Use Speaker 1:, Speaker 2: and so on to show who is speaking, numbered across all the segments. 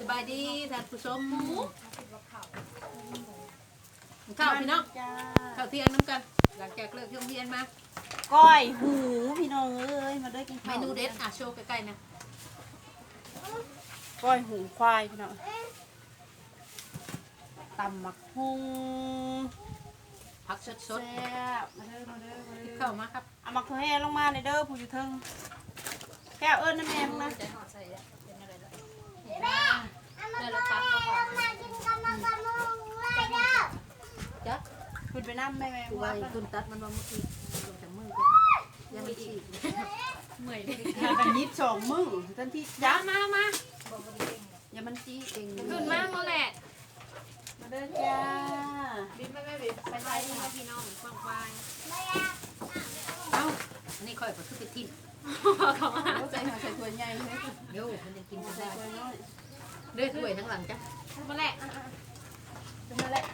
Speaker 1: สบายดีท่านผู้ชมข้าวพี่น้อง
Speaker 2: จ้า
Speaker 1: ข้าวเที่ยงน้ำกัน หลังจากเลิกเที่ยงเรียนมา
Speaker 2: ก้อยหูพี่น้องเอ้ยมาด้วยกิน
Speaker 1: เม
Speaker 2: ข้าว
Speaker 1: นูเด็ดอะโชว์ใกล้ๆนะ
Speaker 2: ก้อยหูควายพี่น้องตำมักฮง
Speaker 1: ผักสด
Speaker 2: แซ่บมาเด้อมาเด้อมา
Speaker 1: ๆ
Speaker 2: เด้อ
Speaker 1: เข้ามาครับ
Speaker 2: เอามักถั่วแห้ลงมาในอยเด้อผู้อยู่เทิงแก้วเอิ้นน้ำแม่มึงนะ
Speaker 1: ใจหอดใส่อะเป็นอะไรล่ะเห็นไหม เดี๋ยวเราตัดก็พอจ้ะ
Speaker 2: คุณไปนั่งแม่แม่
Speaker 1: กู
Speaker 2: มึง
Speaker 1: ไว้
Speaker 2: ว่า
Speaker 1: คุณตัดมันมาเมื่อกี้ลงจากมือก็ยังไม่ฉีกเหมื่อยเลย
Speaker 2: กันยิบสองมึงทันที
Speaker 1: จ้า
Speaker 2: จ้า
Speaker 1: มามา
Speaker 2: อย่ามันจี้เอง
Speaker 1: ขึ้นมาแล้วแหละ
Speaker 2: มาเด้อจ้า
Speaker 1: บินไม่ไม่บินไปไปพี่น้องฟังไปเอ้าอันนี้ค่อยก็คือไปทิ้งเขามา
Speaker 2: ใส่หัวใส่ถั่วใหญ่เลย
Speaker 1: โย่มันยังกินไม่ได้
Speaker 2: ถั่วน้อย
Speaker 1: เด้วยถ้วยทั้งหลังจ้ะ
Speaker 2: มาแหละขึ้นมาแหละ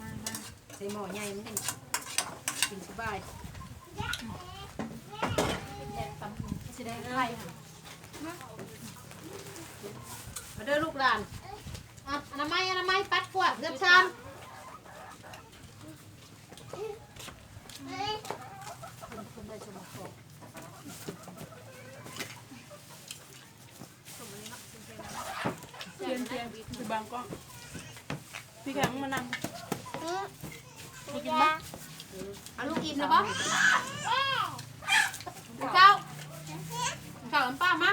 Speaker 1: มามาใส่หม้อใหญ่มันกันกินสบายสิได้ไข่ค่ะมาเด้อลูกหลานอะอนามัยอนามัยปัดกวาดเรียบชามคนได้ชมของ
Speaker 2: เทียนเทียนคือบางกล้องพี่แข็งมานั่ง
Speaker 1: กินบ้เอาลูกอิ่มนะบ้เจ้าเจ้าน้ำป้ามา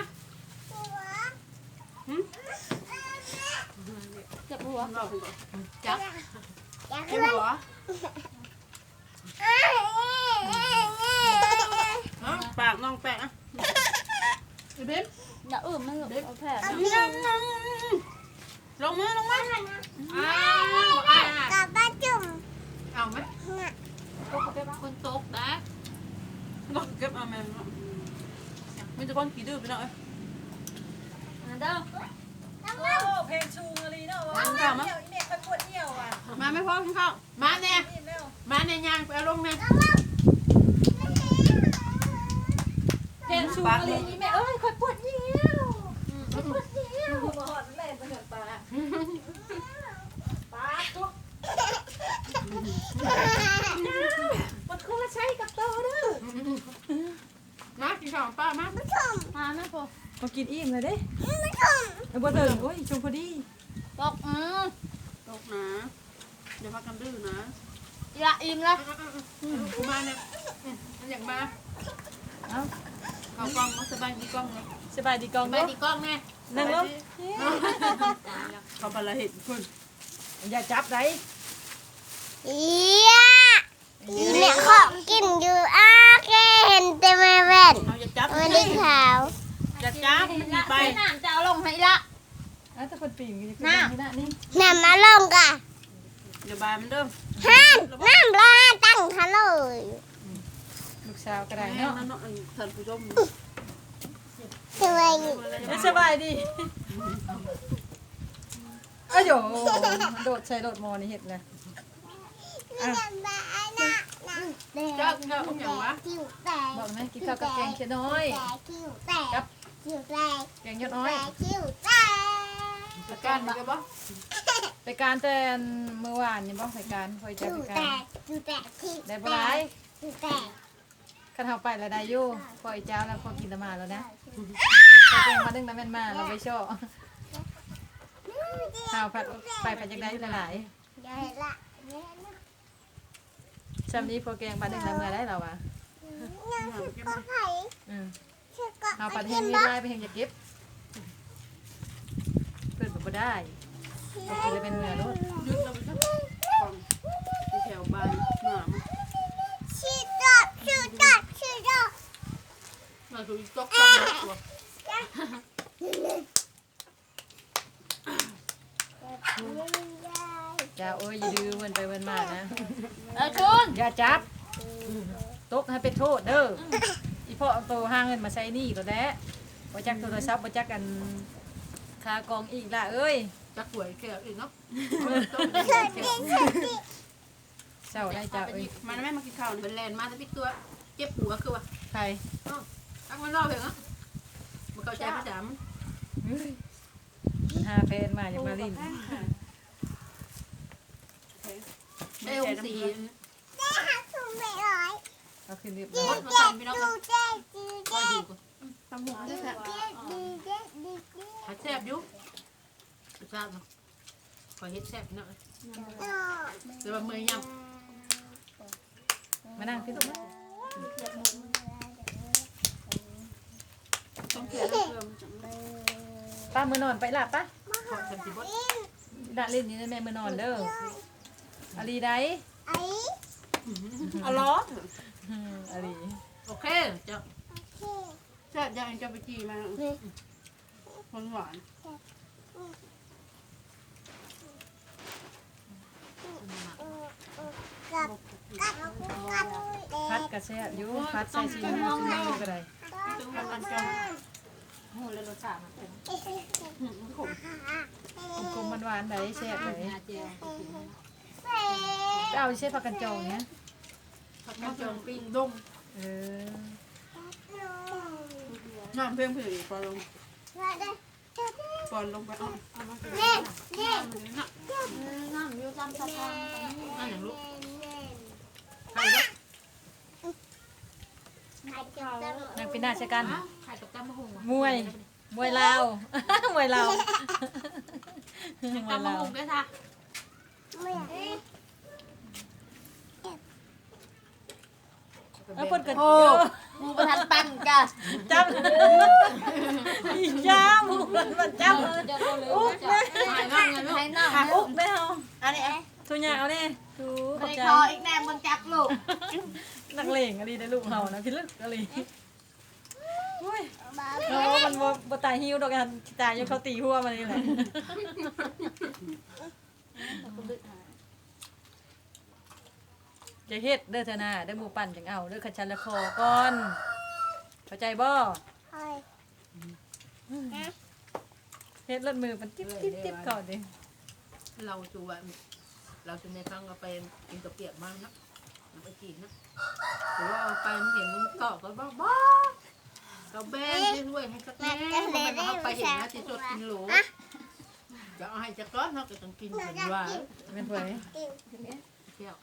Speaker 2: เจ็บหัวเรา
Speaker 1: จ้ะ
Speaker 2: เจ็บหัวปากน้องแปะอะ
Speaker 1: เบ้น
Speaker 3: อย่าอื่นมันเอาแผ ล
Speaker 2: ลงมือลงมือ
Speaker 1: อ้าวบอกอะ
Speaker 4: กับป้าจุ่ม
Speaker 1: เอาไหมคนตกนะ
Speaker 2: ลงเก็บเอาแม่มันจะก้อนขี้ดื้อไปหน่อย
Speaker 3: เด้อ
Speaker 5: โอ้เพลงชูงอะไรเนาะ
Speaker 2: กินข้าวมั้ย
Speaker 5: เหี่ยวอีเนี่ยค่อยปวดเหี่ยวอะ
Speaker 2: มาไม่พอกินข้าว
Speaker 1: มาแน่
Speaker 5: นี่แมว
Speaker 1: มาแน่ยางไปเอาลงแน่
Speaker 5: เพลงชูงอะไรนี่แม่เอ้ยค่อยปวดเหี่ยวปวดเหี่ยวมาหอดแม่ไปเถอะปลาปลาทุกมันคนละใช้กับโตเด้อ
Speaker 1: มากินข้าวป้ามา
Speaker 3: มาแม่พอ
Speaker 5: มา กินอิ่มเลยเด้ไอ้บัวเถิงโอ้ยชมพอดี
Speaker 3: บอกอืม
Speaker 2: ตกนะเดี๋ยวพักกันดื้อนะ
Speaker 3: อย่าอิ่มแล้ว
Speaker 1: กูมาเนี่ยมันอยากมา
Speaker 5: เอ้า
Speaker 2: เอากล้องมาสบายดีกล้องเลย
Speaker 5: สบายดีกอง
Speaker 1: ไป
Speaker 5: เด้อ
Speaker 1: ดีกล้องแน่
Speaker 5: นั่งลง
Speaker 2: เขาไปละเห็นคุณ
Speaker 5: อย่าจับได้
Speaker 4: เอียเนี่ยของกินอยู่อาแกเห็นแต่แม่แว่น
Speaker 2: เอาอย่าจับ
Speaker 4: ไม่ได้ขาว
Speaker 2: อย่าจั บมันไป
Speaker 3: ไปน้ำจะเอาลงให้ละ
Speaker 5: อ้าวแต่คนปีนอยู่
Speaker 3: น่ะ
Speaker 5: นี่นะนี่
Speaker 4: นำมาลงกะ
Speaker 2: เดี๋ยวบายมันเดิม
Speaker 4: ห้านน้ำร้อนตั้งทะเลย
Speaker 5: ลูกสาวก็ได้
Speaker 2: แม่
Speaker 5: เนาะ
Speaker 2: นั่นเนาะท่านผู้ชม
Speaker 4: ทำไมอยู่
Speaker 5: ไม่สบายดีอ้าวโยโดดใส่โดดมอนี่เห็ดเลย
Speaker 4: สบายนะนะ
Speaker 1: เจ้าเจ้าอย่างวะ
Speaker 4: คิวแตก
Speaker 5: บอกไหมกินข้าวกับแกงเขียวน้อย
Speaker 4: แต่คิวแตก
Speaker 5: ครับ
Speaker 4: คิวแตก
Speaker 5: แกงเขียวน้อย
Speaker 4: แต่คิวแตก
Speaker 1: ตะการดีกับบ่
Speaker 5: ไปการแต่เมื่อวานนี่บ่ไปการคอยจะ
Speaker 4: คิว
Speaker 5: ไป
Speaker 4: แต
Speaker 5: การ
Speaker 4: กคิวแตกคิว
Speaker 5: ได้
Speaker 4: แต
Speaker 5: บ่ได้
Speaker 4: กคิวแตก
Speaker 5: คันเฮาไปแล้วได้อยู่พออีเจ้าแล้วพอกินแตมาแล้วนะพอเก่งมาดึงน้ำแม่นมาเราไปโชว์เฮาผัดไปผัดจังได้หลาย
Speaker 4: เดี๋ยวเห็นละเดี๋ยวเห็นละ
Speaker 5: ๆซ้ำนี้พอแกงมาดึงน้ำเมื่อได้แล้วอะ
Speaker 4: ยังคือก็ไผ่
Speaker 5: อืม
Speaker 4: ชื่อก็
Speaker 5: เฮาผัด
Speaker 4: ไป
Speaker 5: เฮ
Speaker 4: กิ
Speaker 5: ง
Speaker 4: น
Speaker 5: มี
Speaker 4: บ้า
Speaker 5: ได้ไปเฮงจะเก็บเพิ่นบ่ได้บ่กินเลยเป็นเมื่อโลด
Speaker 2: ยุดแล้วมันก็กล้องแถวบานหน้ามัน
Speaker 4: ชื่อดอดชื่อดอดชื่อดอด
Speaker 1: มาดูตกกล้องนะตัว
Speaker 5: จ้าโอ้ยอย่าดื้อเวนไปเวนมานะ
Speaker 3: เออชุน
Speaker 5: อย่าจับตกให้เป็นโทษเด้ออี พ่อเอาตัวห้างเงินมาใช้หนี่ตัวแล้บ่จักโทรศัพท์บ่จักกันคากองอีกล่ะเอ้ย
Speaker 1: จะป่วยแก่อีกเนาะ
Speaker 4: เคยกินเคยกิน
Speaker 5: เจ้าได้เจ้าเอ้ย
Speaker 2: มาแม่มากินข้าว
Speaker 1: เป็
Speaker 2: นี่
Speaker 1: นแลนมาจะปิดตัวเก็บหัวคือว่า
Speaker 5: ใคร
Speaker 1: ตั้งมันรอบเพียงอะมันเข้าใจภาษามัน
Speaker 5: มันหาแฟนมาอยากมาลิ้น
Speaker 1: เอวสี
Speaker 4: ถูกไม่ร้อย
Speaker 5: เอาขึ้นเรียบ
Speaker 1: ม
Speaker 5: ร้อย
Speaker 1: ดมาสั่นพี่น้อง
Speaker 4: ดูเจ๊ดู
Speaker 1: ก็
Speaker 4: เจ๊
Speaker 1: อยู่
Speaker 2: ตำหัวได้แค่
Speaker 4: เจ๊ดูเจ๊ดูเจ๊
Speaker 1: ผัดแซ่บอยู่ทราบเนาะขอเฮ็ดแซ่บเนาะแต่ว่าเมื่อยย
Speaker 5: มานั่งพี่ลูกนะ
Speaker 2: ต้องเกลือเกลือมันจะไม่
Speaker 5: ป้ามือนอนไปหลับป้าำ
Speaker 1: ขอสันติบด
Speaker 5: ด่าเล่นนี่แม่มือนอนเด้ออาลีได้
Speaker 4: ไอ้
Speaker 2: เอาล้อ
Speaker 5: อืมอาลี
Speaker 1: โอเคเจ้า
Speaker 2: แซ่บยังจะไปจีมาหวานหวาน
Speaker 4: กับกับกับ
Speaker 5: พัดกระแซบอยู่พัดใส่ซีอิ๊วซีอิ๊วก็ได้
Speaker 2: ตึงมันจัง
Speaker 1: โอ้แล้วรสชาติมันเป็น
Speaker 2: ขม
Speaker 5: กลมๆหวานๆได้แซ่บเลย
Speaker 1: งาเจียว
Speaker 5: ไปเอาใช่ผักกันจองเนี่ย
Speaker 1: ผักกาดจองปิ้ง
Speaker 2: ดง
Speaker 5: เออ
Speaker 2: น้ำเพิ่มเพิ่มปอนลงปอนลงไปอะ
Speaker 4: เน่เน่
Speaker 3: น้ำอยู่ตามสะพาน
Speaker 1: นั่นอย่างลูกไข่ลูก
Speaker 5: นางเป็นหน้าชะกัน
Speaker 1: ไข่กับตำมะฮง
Speaker 5: มวยมวยลาวมวยลาวมวย
Speaker 1: ตำมะ
Speaker 5: ลาว
Speaker 1: ฮงด้วยค่ะ
Speaker 4: ไม่
Speaker 5: เอาเพิ่นก็
Speaker 3: โอ้หมูประทันปันกะ
Speaker 5: จับอีจ้าหมูมันมาจับ
Speaker 3: เดี๋ยวเราเลย
Speaker 5: อุ๊บแม่
Speaker 1: ไข่บ้างไงลูก
Speaker 3: ให้น้ำ
Speaker 5: หักอุ๊บแม่เอา
Speaker 3: อันนี้
Speaker 5: ทุนยาเอาแน่ทูข
Speaker 3: ไม่
Speaker 5: อบ
Speaker 3: ได้
Speaker 5: ใจ
Speaker 3: คออีกแนมบนจักลูก
Speaker 5: นักเลงอะไรได้ลูกเฮานะพี่ลึกอะไรอุ้ย
Speaker 4: บ้า
Speaker 5: เนาะมันบ่บ่ตายหิวดอกกันตายอยู่เขาตีหัวมันนี่แหละ จะเฮ็ดเด้อเธอนาเด้อหมูปั่นจังเอาเด้อขันชันละคอก่อนเข้าใจบ่
Speaker 4: ไอ้
Speaker 5: เฮ็ดรถมือมันติ๊บติ๊บติ๊บก่อนดิ
Speaker 1: เราจูว่าเราจะในครั้งเราไปกินกระเปียกบ้างนะเราไปกินนะหรือว่าไปมันเห็นมันเกาะก็บ้าบ้าเราแบนด้วยให้สักแน่มันเอาไปเห็นนะที่สดกินหรูจะเอาให้จะก้อนเขาก็ต้องกินเหมือนว่า
Speaker 5: เป็นไผ
Speaker 1: เที่ยว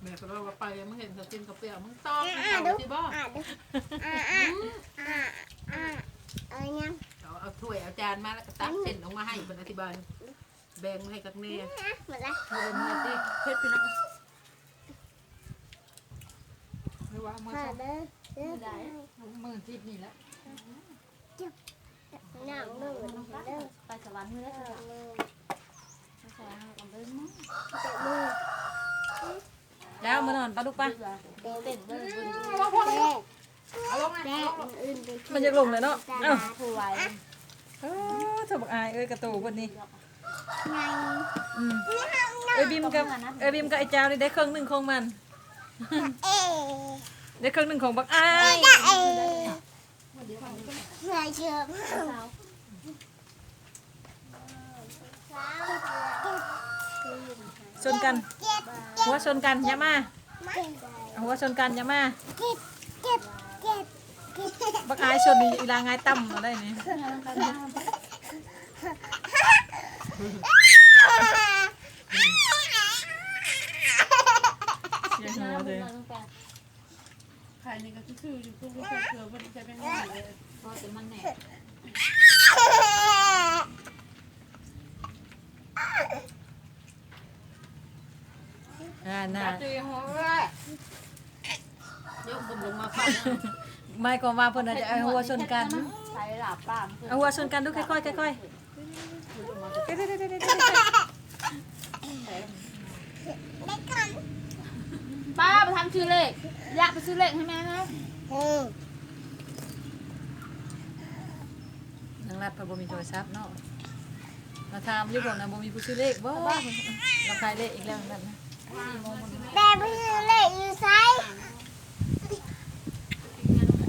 Speaker 5: เออ
Speaker 1: แม่ก็ว่าไปมึงเห็นเขากินกระเปียกมึงตอบมึง
Speaker 4: อะ
Speaker 1: เอา
Speaker 4: ดู
Speaker 1: ที่บ่
Speaker 4: อะดูอะอะอะอะเอายัง
Speaker 1: เอาเอาถ้วยเอาจานมาแล้วก็ตักเส้นลงมาให้เป็นอธิบาย แบ่งให้กับแน่
Speaker 4: หมดละ
Speaker 1: เพื่อนมาที่
Speaker 2: เพชรพี่น้อง
Speaker 5: หรือว่ามือ
Speaker 4: มาเด้อเด้อ
Speaker 3: ได้
Speaker 5: มือทิศนี่แหละ
Speaker 4: หนังมือเด้อ
Speaker 3: ไปสวรรค์มือแล้ว
Speaker 4: เออมือ
Speaker 3: ไปสวรรค์กันเบิ้งมั้ง
Speaker 4: เตะมือ
Speaker 5: แล้วมานอนปะลูกปะ
Speaker 3: เต้นเบิ้งเบิ้ง
Speaker 4: เตะ
Speaker 1: เอาลงมา
Speaker 4: เตะอื่นไป
Speaker 5: มันจะลงเลยเนาะเอ้า
Speaker 3: ผู้ไว้
Speaker 5: เออเธอบอกอายเอ้ยกระตูคนนี้
Speaker 4: ไง
Speaker 5: อืมเอ้ยบิมกับเอ้ยบิมกับไอ้เจ้านี่ได้ครึ่งหนึ่งของมัน
Speaker 4: เอ๊ะ
Speaker 5: ได้ครึ่งหนึ่งของบักอาย
Speaker 4: เอ๊ะเชื่อ ช
Speaker 5: นกัน หัวชนกันอย่ามาหัวชนกันอย่ามา
Speaker 4: บั
Speaker 5: กอายชนนี่อีลางายต่ำอะไรนี่เสียหัวเลย
Speaker 2: ใครนี่ก็ชื่ออยู่พวกเกลือมันจะเป็นหวานเลย
Speaker 3: พอจะมันแหน ก
Speaker 5: อ่าน่ะ
Speaker 3: ตีหัวเลย
Speaker 1: เดี๋ยวผมลงมาฟัง
Speaker 5: ไม่ก็ว่าเพิ่นอาจจะเอาหัวชนกัน
Speaker 3: ใส่หลับป้าม
Speaker 5: เอาหัวชนกันดูค่อยๆค่อยๆเด้ๆๆๆ
Speaker 4: ได้กัน
Speaker 3: ป้าไปทำชื่อเลขอยากไปซื้อเลขให้แม่นะ
Speaker 4: อืม
Speaker 5: ๆนางรัดเพนบ่มีโทรศัพท์เนาะมาถามอยู่บ่นะบ่มีผู้ซื้อเลขบ่เราขายเลขอีกแล้วนั่นนะ
Speaker 4: แต่ไม่ใช่เลขอยู่ไซ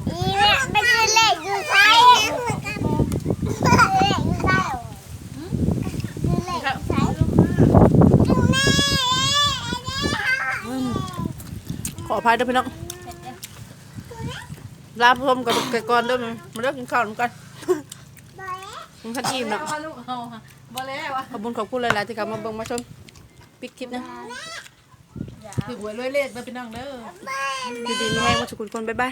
Speaker 4: อีแม่ไปซื้อเลขอยู่ไเลขอยู่ไซซื้อเลขอยู่ไช่
Speaker 2: ขออภัยด้วยพี่น้องลาพมกับแก่กรด้วยมั้าเลิกกินข้าวกันมันขัดจีม
Speaker 5: เนาะ
Speaker 2: ขอบคุณขอบคุณหลายๆที่เข้ามาบิ่งมาชมปิดคลิปนะ
Speaker 5: ถือหวยรวยเลขเด้อพี่น้องเด้อ
Speaker 2: ดีๆมีให้มาสุขุนคนบ๊ายบาย